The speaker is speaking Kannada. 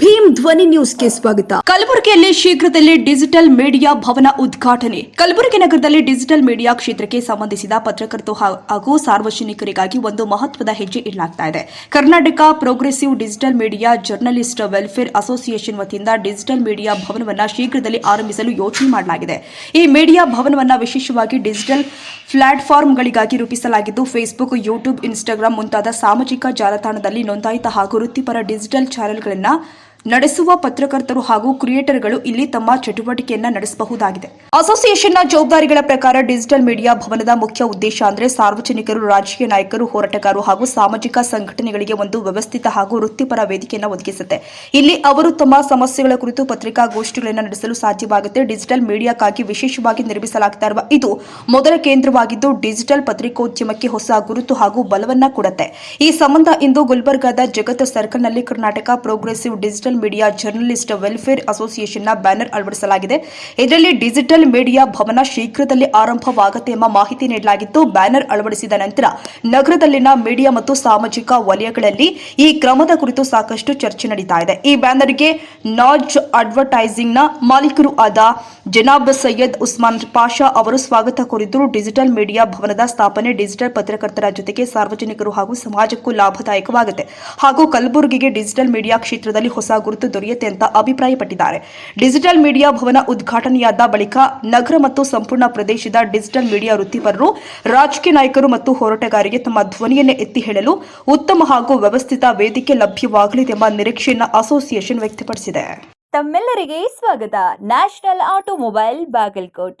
ಭೀಮ್ ಧ್ವನಿ ನ್ಯೂಸ್ಗೆ ಸ್ವಾಗತ. ಕಲಬುರಗಿಯಲ್ಲಿ ಶೀಘ್ರದಲ್ಲೇ ಡಿಜಿಟಲ್ ಮೀಡಿಯಾ ಭವನ ಉದ್ಘಾಟನೆ. ಕಲಬುರಗಿ ನಗರದಲ್ಲಿ ಡಿಜಿಟಲ್ ಮೀಡಿಯಾ ಕ್ಷೇತ್ರಕ್ಕೆ ಸಂಬಂಧಿಸಿದ ಪತ್ರಕರ್ತರು ಹಾಗೂ ಸಾರ್ವಜನಿಕರಿಗಾಗಿ ಒಂದು ಮಹತ್ವದ ಹೆಜ್ಜೆ ಇಡಲಾಗ್ತಾ ಇದೆ. Karnataka progressive digital media journalist welfare association ವತಿಯಿಂದ ಡಿಜಿಟಲ್ ಮೀಡಿಯಾ ಭವನವನ್ನು ಶೀಘ್ರದಲ್ಲಿ ಆರಂಭಿಸಲು ಯೋಚನೆ ಮಾಡಲಾಗಿದೆ. ಈ ಮೀಡಿಯಾ ಭವನವನ್ನು ವಿಶೇಷವಾಗಿ ಡಿಜಿಟಲ್ ಪ್ಲಾಟ್ಫಾರ್ಮ್ಗಳಿಗಾಗಿ ರೂಪಿಸಲಾಗಿದ್ದು, ಫೇಸ್ಬುಕ್, ಯೂಟ್ಯೂಬ್ ಇನ್ಸ್ಟಾಗ್ರಾಂ ಮುಂತಾದ ಸಾಮಾಜಿಕ ಜಾಲತಾಣದಲ್ಲಿ ನೋಂದಾಯಿತ ಹಾಗೂ ವೃತ್ತಿಪರ ಡಿಜಿಟಲ್ ಚಾನೆಲ್ಗಳನ್ನು ನಡೆಸುವ ಪತ್ರಕರ್ತರು ಹಾಗೂ ಕ್ರಿಯೇಟರ್ಗಳು ಇಲ್ಲಿ ತಮ್ಮ ಚಟುವಟಿಕೆಯನ್ನ ನಡೆಸಬಹುದಾಗಿದೆ. ಅಸೋಸಿಯೇಷನ್ನ ಜವಾಬ್ದಾರಿಗಳ ಪ್ರಕಾರ ಡಿಜಿಟಲ್ ಮೀಡಿಯಾ ಭವನದ ಮುಖ್ಯ ಉದ್ದೇಶ ಅಂದ್ರೆ ಸಾರ್ವಜನಿಕರು, ರಾಜಕೀಯ ನಾಯಕರು, ಹೋರಾಟಗಾರರು ಹಾಗೂ ಸಾಮಾಜಿಕ ಸಂಘಟನೆಗಳಿಗೆ ಒಂದು ವ್ಯವಸ್ಥಿತ ಹಾಗೂ ವೃತ್ತಿಪರ ವೇದಿಕೆಯನ್ನು ಒದಗಿಸುತ್ತೆ. ಇಲ್ಲಿ ಅವರು ತಮ್ಮ ಸಮಸ್ಯೆಗಳ ಕುರಿತು ಪತ್ರಿಕಾಗೋಷ್ಠಿಗಳನ್ನು ನಡೆಸಲು ಸಾಧ್ಯವಾಗುತ್ತೆ. ಡಿಜಿಟಲ್ ಮೀಡಿಯಾಕ್ಕಾಗಿ ವಿಶೇಷವಾಗಿ ನಿರ್ಮಿಸಲಾಗ್ತಾ ಇರುವ ಇದು ಮೊದಲ ಕೇಂದ್ರವಾಗಿದ್ದು, ಡಿಜಿಟಲ್ ಪತ್ರಿಕೋದ್ಯಮಕ್ಕೆ ಹೊಸ ಗುರುತು ಹಾಗೂ ಬಲವನ್ನ ಕೊಡುತ್ತೆ. ಈ ಸಂಬಂಧ ಇಂದು ಗುಲ್ಬರ್ಗಾದ Jagat ಸರ್ಕಲ್ನಲ್ಲಿ Karnataka progressive digital media journalist welfare ಅಸೋಸಿಯೇಷನ್ನ banner ಅಳವಡಿಸಲಾಗಿದೆ. ಇದರಲ್ಲಿ ಡಿಜಿಟಲ್ ಮೀಡಿಯಾ ಭವನ ಶೀಘ್ರದಲ್ಲಿ ಆರಂಭವಾಗುತ್ತೆ ಎಂಬ ಮಾಹಿತಿ ನೀಡಲಾಗಿತ್ತು. ಬ್ಯಾನರ್ ಅಳವಡಿಸಿದ ನಂತರ ನಗರದಲ್ಲಿನ ಮೀಡಿಯಾ ಮತ್ತು ಸಾಮಾಜಿಕ ವಲಯಗಳಲ್ಲಿ ಈ ಕ್ರಮದ ಕುರಿತು ಸಾಕಷ್ಟು ಚರ್ಚೆ ನಡೀತಾ ಇದೆ. ಈ ಬ್ಯಾನರ್ಗೆ ನಾಜ್ ಅಡ್ವರ್ಟೈಸಿಂಗ್ನ ಮಾಲೀಕರು ಆದ ಜನಾಬ್ ಸೈಯದ್ ಉಸ್ಮಾನ್ ಪಾಷಾ ಅವರು ಸ್ವಾಗತ ಕೋರಿದ್ದು ಡಿಜಿಟಲ್ ಮೀಡಿಯಾ ಭವನದ ಸ್ಥಾಪನೆ ಡಿಜಿಟಲ್ ಪತ್ರಕರ್ತರ ಜೊತೆಗೆ ಸಾರ್ವಜನಿಕರು ಹಾಗೂ ಸಮಾಜಕ್ಕೂ ಲಾಭದಾಯಕವಾಗುತ್ತೆ. ಹಾಗೂ ಕಲಬುರಗಿಗೆ ಡಿಜಿಟಲ್ ಮೀಡಿಯಾ ಕ್ಷೇತ್ರದಲ್ಲಿ ಹೊಸ ಗುರುತು ದೊರೆಯುತ್ತೆ ಅಂತ ಅಭಿಪ್ರಾಯಪಟ್ಟಿದ್ದಾರೆ. ಡಿಜಿಟಲ್ ಮೀಡಿಯಾ ಭವನ ಉದ್ಘಾಟನೆಯಾದ ಬಳಿಕ ನಗರ ಮತ್ತು ಸಂಪೂರ್ಣ ಪ್ರದೇಶದ ಡಿಜಿಟಲ್ ಮೀಡಿಯಾ ವೃತ್ತಿಪರರು, ರಾಜಕೀಯ ನಾಯಕರು ಮತ್ತು ಹೋರಾಟಗಾರರಿಗೆ ತಮ್ಮ ಧ್ವನಿಯನ್ನೇ ಎತ್ತಿ ಹೇಳಲು ಉತ್ತಮ ಹಾಗೂ ವ್ಯವಸ್ಥಿತ ವೇದಿಕೆ ಲಭ್ಯವಾಗಲಿದೆ ಎಂಬ ನಿರೀಕ್ಷೆಯನ್ನು ಅಸೋಸಿಯೇಷನ್ ವ್ಯಕ್ತಪಡಿಸಿದೆ. ತಮ್ಮೆಲ್ಲರಿಗೆ ಸ್ವಾಗತ. National automobile Bagalkot.